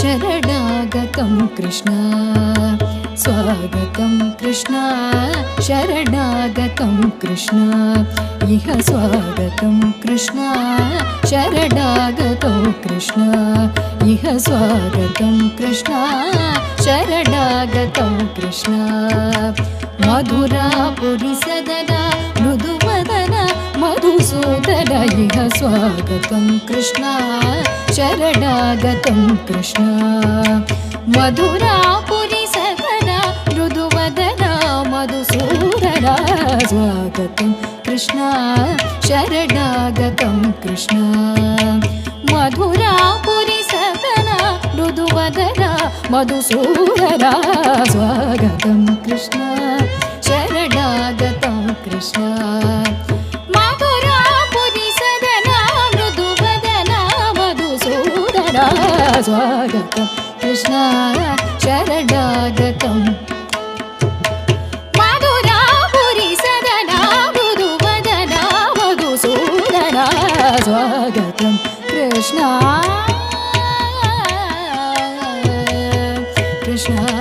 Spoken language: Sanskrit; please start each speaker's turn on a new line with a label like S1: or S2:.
S1: शरणागतं कृष्ण। स्वागतं कृष्ण शरणागतं कृष्ण। इह स्वागतं कृष्ण शरणागतो कृष्ण। इह स्वागतं कृष्ण शरणागतं कृष्ण। मधुरापुरि सदना मृदुवदन मधुसूदन इह स्वागतं कृष्ण शरणागतं कृष्ण। मधुरापुरि सदना मृदुवदन मधुसूदन स्वागतं कृष्ण शरणागतं कृष्ण। मधुरापुरि सदना मृदुवदन मधुसूदन स्वागतं कृष्ण स्वागतं कृष्णा शरणागतम् मधुरा सदना गुरु मधुसूदना स्वागतं कृष्णा कृष्णा